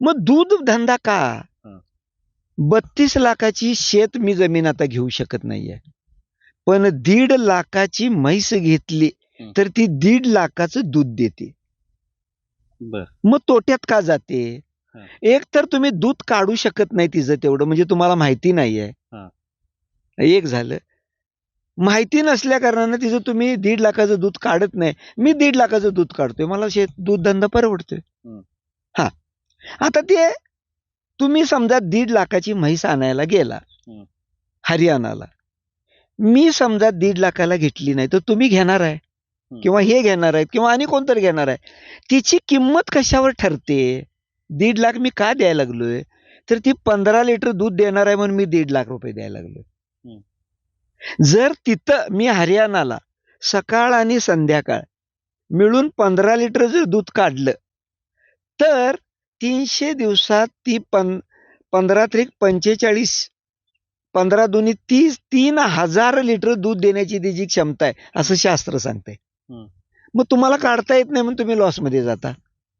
मग दूध धंदा का. बत्तीस लाखाची शेत मी जमीन आता घेऊ शकत नाहीये. पण दीड लाखाची म्हैस घेतली. तर ती दीड लाखाचं दूध देते. मग तोट्यात का जाते. एक तर तुम्ही दूध काढू शकत नाही तिचं तेवढं म्हणजे तुम्हाला माहिती नाहीये. हं. एक झालं. माहिती नसल्या कारणानं तिचं तुम्ही दीड लाखाचं दूध काढत नाही. मी दीड लाखाचं दूध काढतोय. मला शेत दूध धंदा परवडतोय. हं. आता ते तुम्ही समजा दीड लाखाची म्हैस आणायला गेला. हरियाणाला मी समजा दीड लाखाला घेतली नाही तर तुम्ही घेणार आहे. किंवा हे घेणार आहेत किंवा आणि कोणतरी घेणार आहे तिची किंमत कशावर ठरते दीड लाख मी का द्यायला लागलोय तर ती पंधरा लिटर दूध देणार आहे म्हणून मी दीड लाख रुपये द्यायला लागलोय. जर तिथं मी हरियाणाला सकाळ आणि संध्याकाळ मिळून पंधरा लिटर जर दूध काढलं तर तीनशे दिवसात ती पं पंधरा त्रिक पंचेचाळीस पंधरा दोन्ही तीस तीन हजार लिटर दूध देण्याची तिची क्षमता आहे असं शास्त्र सांगतंय. मग तुम्हाला काढता येत नाही म्हणून तुम्ही लॉसमध्ये जाता